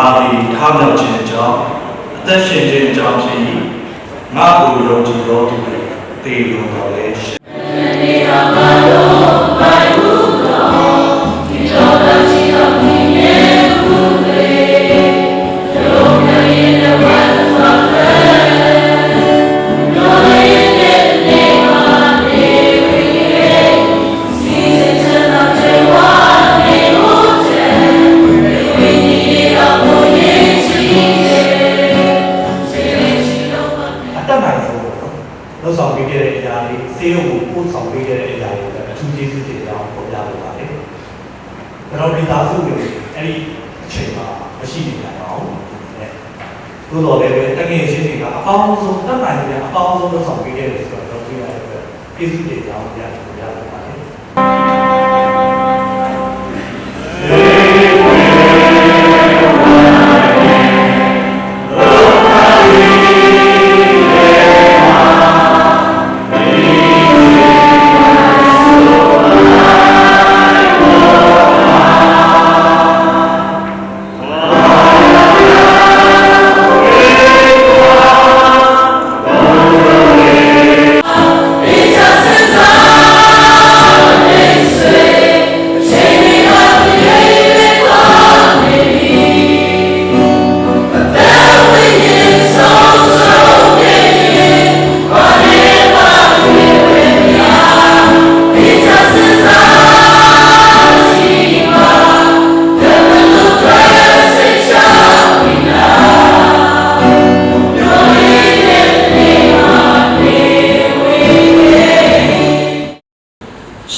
ငါသည်ထားမြောက်ခြင်းအကြောင်းအသက်ရှင်ခြင်းအကြောင်းဖြစ်၏ငါကိုယုံကြည်သောသူတွေသေလို့တော်လဲရှင် နော်လောက်ဆောင်ပေးခဲ့တဲ့အရာလေးစေရုံကိုပို့ဆောင်ပေးခဲ့တဲ့အရာလေးလည်းအထူးကျေးဇူးတင်ကြောင်းပြောပြလိုပါတယ်။ဒါတော့ဒီသားစုတွေအဲ့ဒီအချိန်မှာမရှိနေကြအောင်။အဲသို့တော်လည်းပဲတကယ်ရှင်းတွေကအကောင်းဆုံးတက်နိုင်တဲ့အကောင်းဆုံးလောက်ဆောင်ပေးခဲ့တယ်ဆိုတော့ဒီရတဲ့ကျေးဇူးတင်ကြောင်းပြပြလိုပါတယ်။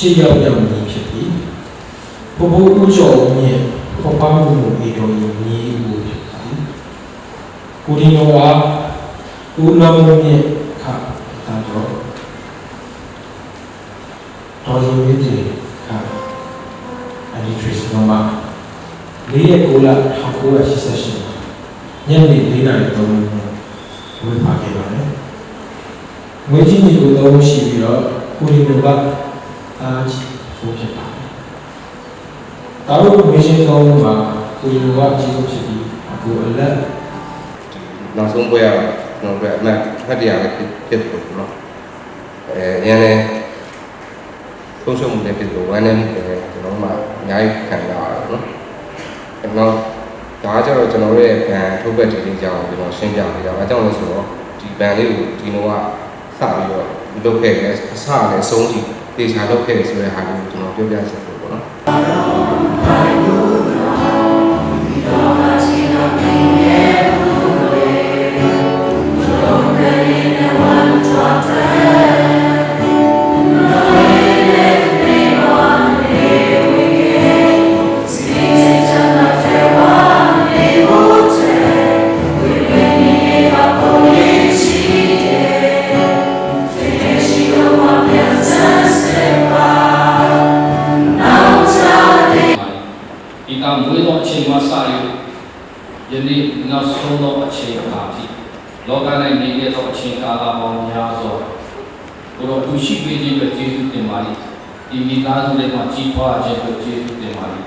ရှေ့ရောက်ရောက်နေဖြစ်ပြီးဘဘဦးကျော်ဦးရဲ့ပပမှုမှုအေတော်ကြီးညီဦးဖြစ်ပြီးကိုဒီနောဝါဦးလောင်းရဲ့ခါတာတော့တော်ရင်မြင့်ကြီးခါအဒီထရစ်နမလေးရဲ့ကိုလာ1988ညနေ4နာရီ3မိနစ်ဝေဖာခဲ့ပါတယ်ငွေကြီးညီကိုတော့ရှိပြီးတော့ကိုဒီနောဝါအား စားဖို့ဖြစ်ပါတယ်။ဒါတို့ငွေရှင်းသုံးမှာကိုယ်ကအခြေဆုံးဖြစ်ပြီးအခုအလက်နောက်ဆုံးပွဲရတော့ဘယ်အမှတ်ဖတ်တရားလည်းဖြစ်ဖို့နော်။အဲရန်လည်းဆုံးရှုံးမှုလည်းဖြစ်လို့ဝမ်းလည်းကျွန်တော်မှအများကြီးခံရတာနော်။အဲနောက်ဒါကြတော့ကျွန်တော်ရဲ့ဘန်ထုတ်ပတ်တင်ကြောင်းကျွန်တော်ရှင်းပြပေးတာ။အဲကြောင့်လဲဆိုတော့ဒီဘန်လေးကိုဒီတော့ကစပြီးတော့လုပ်ခဲ့တယ်အစလည်းအဆုံးကြီး တေချာလုပ်ခဲ့တယ်ဆိုတဲ့ဟာကိုကျွန်တော်ပြောပြချင်တယ်ပေါ့နော် နေ့နောက်ဆုံးသောအချိန်အခါအထိလောက၌နေခဲ့သောအချိန်ကာလပေါင်းများစွာကိုယ်တော်သူရှိပေးခြင်းအတွက်ကျေးဇူးတင်ပါ၏ဒီမိသားစုလေးမှာကြီးပွားခြင်းအတွက်ကျေးဇူးတင်ပါ၏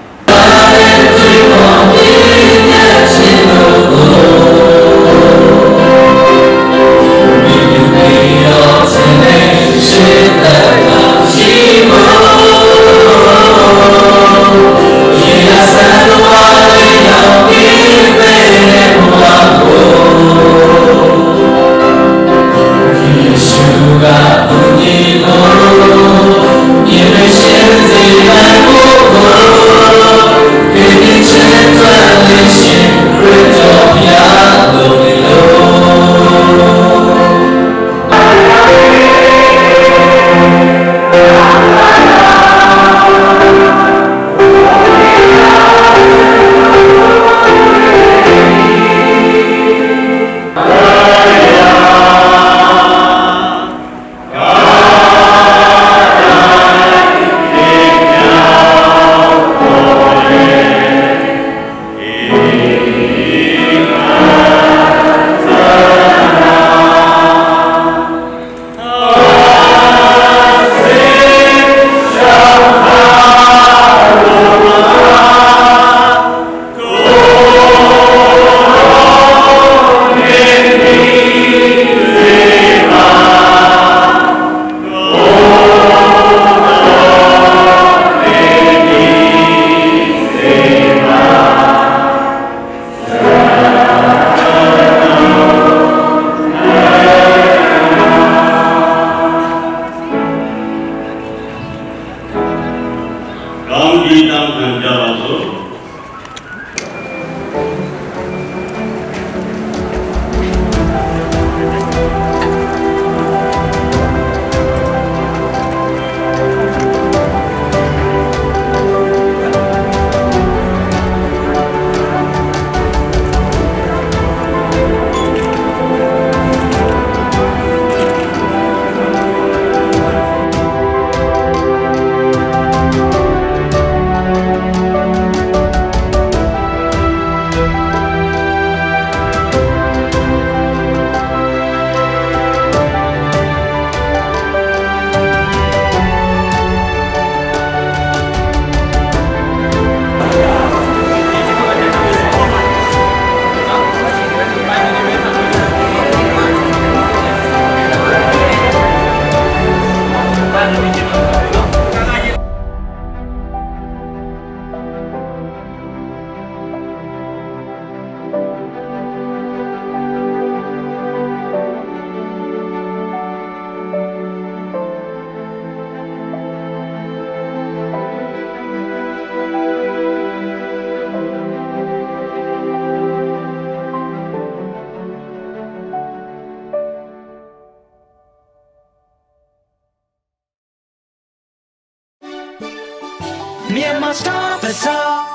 must stop us all.